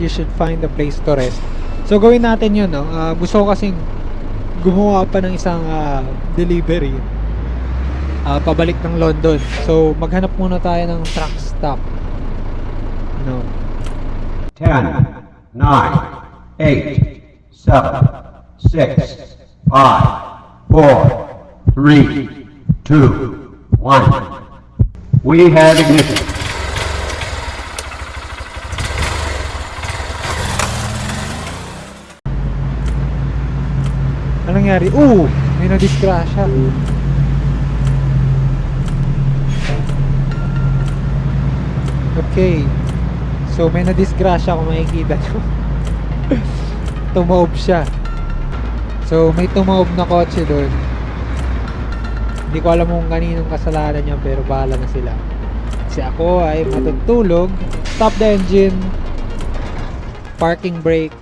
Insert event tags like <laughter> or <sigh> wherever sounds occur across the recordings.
you should find a place to rest. So gawin natin yun, no? Ah, gusto ko kasing gumawa pa ng isang ah, delivery ah, pabalik ng London. So maghanap muna tayo ng truck stop. No. 10, 9, 8, 7, 6, 5, 4, 3, 2, 1. We have ignition. Nangyari? Oo! May na-disgrasya. Okay. So, may na-disgrasya kung makikita nyo. <laughs> tumaob siya. So, may tumaob na kotse doon. Hindi ko alam kung kaninong kasalanan niya pero bahala na sila. Kasi ako ay matutulog. Stop the engine. Parking brake.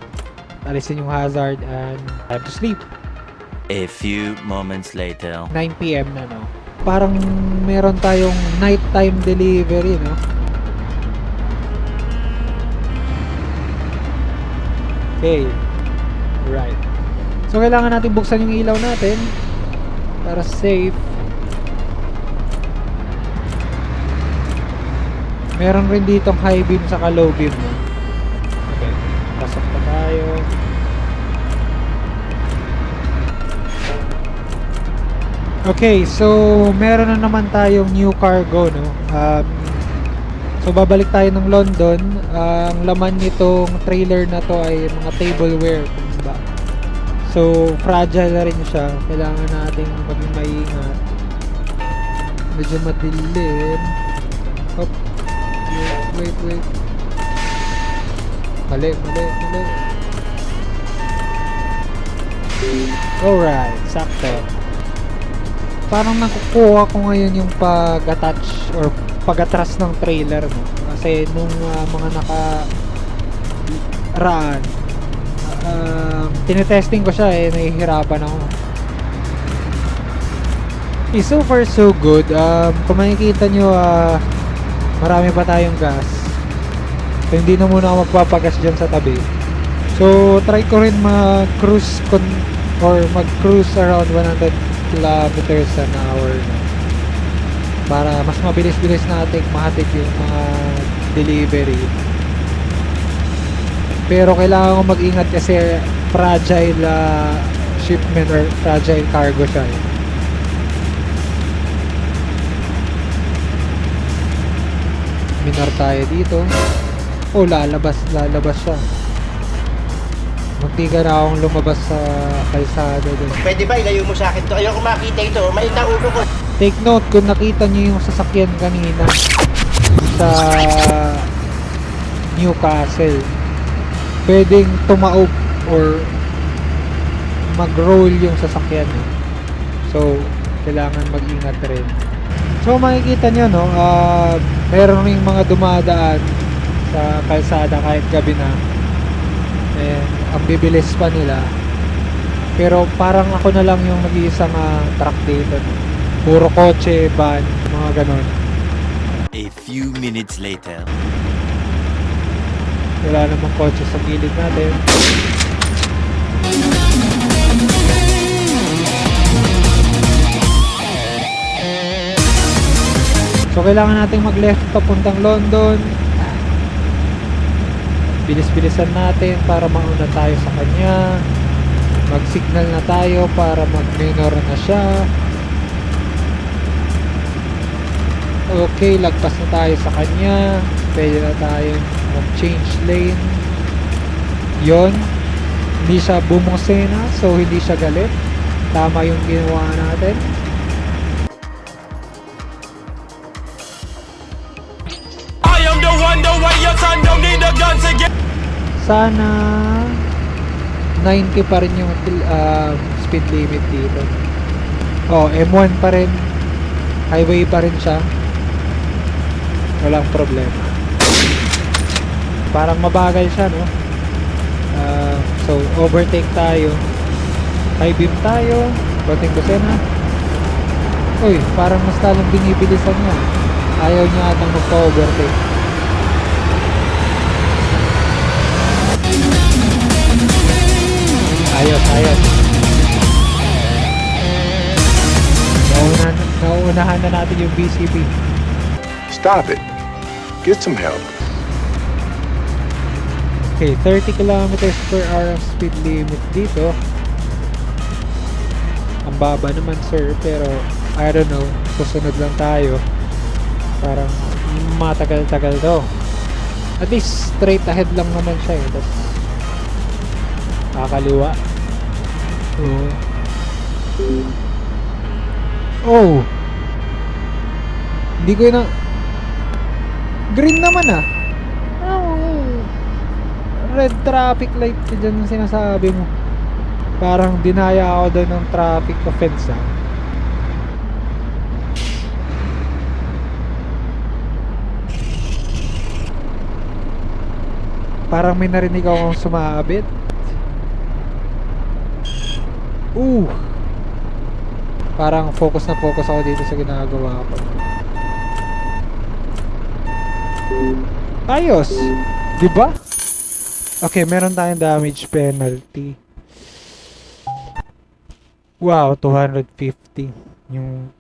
Alisin yung hazard and time to sleep. A few moments later. 9pm na no. Parang meron tayong nighttime delivery no. Okay. Right. So kailangan natin buksan yung ilaw natin para safe. Meron rin ditong high beam sa low beam no. Okay. Pasok pa tayo. Okay, so meron na naman tayong new cargo, no? Um, so babalik tayo ng London. Ang laman nitong trailer na to ay mga tableware, ba? So fragile na rin siya. Kailangan nating maging maingat. Medyo madilim. Hop. Wait, wait. Mali, mali, mali. Alright, sakto parang nakukuha ko ngayon yung pag-attach or pag-atras ng trailer no? kasi nung ah, mga naka raan uh, tinetesting ko siya eh nahihirapan ako. Okay, so far so good. Um, kung makikita nyo ah, marami pa tayong gas. So hindi na muna ako magpapagas dyan sa tabi. So try ko rin mag-cruise con- or mag-cruise around 100 kilometers an hour no? para mas mabilis-bilis natin mahatid yung mga delivery pero kailangan ko mag-ingat kasi fragile ah, shipment or fragile cargo siya eh. minor tayo dito oh lalabas lalabas siya Magtiga na akong lumabas sa kalsada doon. Pwede ba ilayo mo sa akin to? Ayoko makita ito. Ang ulo ko. Take note kung nakita niyo yung sasakyan kanina sa Newcastle. Pwedeng tumaob or mag-roll yung sasakyan. So, kailangan mag-ingat rin. So, makikita nyo, no, ah, meron ring mga dumadaan sa kalsada kahit gabi na. And, ang bibilis pa nila. Pero parang ako na lang yung nag-iisang ah, truck dito. Puro kotse, van, mga ganon. A few minutes later. Wala namang kotse sa gilid natin. So kailangan nating mag-left papuntang London. Bilis-bilisan natin para mauna tayo sa kanya. Mag-signal na tayo para mag-minor na siya. Okay, lagpas na tayo sa kanya. Pwede na tayo mag-change lane. Yon. Hindi siya bumosena, so hindi siya galit. Tama yung ginawa natin. Your son don't need a gun to get. Sana 90 pa rin yung uh, speed limit dito. Oh, M1 pa rin. Highway pa rin siya. Walang problema. Parang mabagal siya, no? Ah, so, overtake tayo. High beam tayo. Konting dosena. Uy, parang mas lalong binibilisan niya. Ayaw niya atang magpa-overtake. Ayan. Nauunahan, nauunahan na natin yung BCP. Stop it. Get some help. Okay, 30 kilometers per hour ang speed limit dito. Ang baba naman sir, pero I don't know, susunod lang tayo. Parang matagal-tagal to. At least straight ahead lang naman siya eh. Tapos kakaliwa. Oo. Oh. Hindi ko na Green naman ah. Oh. Red traffic light ka dyan yung sinasabi mo. Parang dinaya ako doon ng traffic offense ah. Parang may narinig akong sumabit. Ooh. Parang focus na focus ako dito sa ginagawa ko. Ayos. 'Di ba? Okay, meron tayong damage penalty. Wow, 250 yung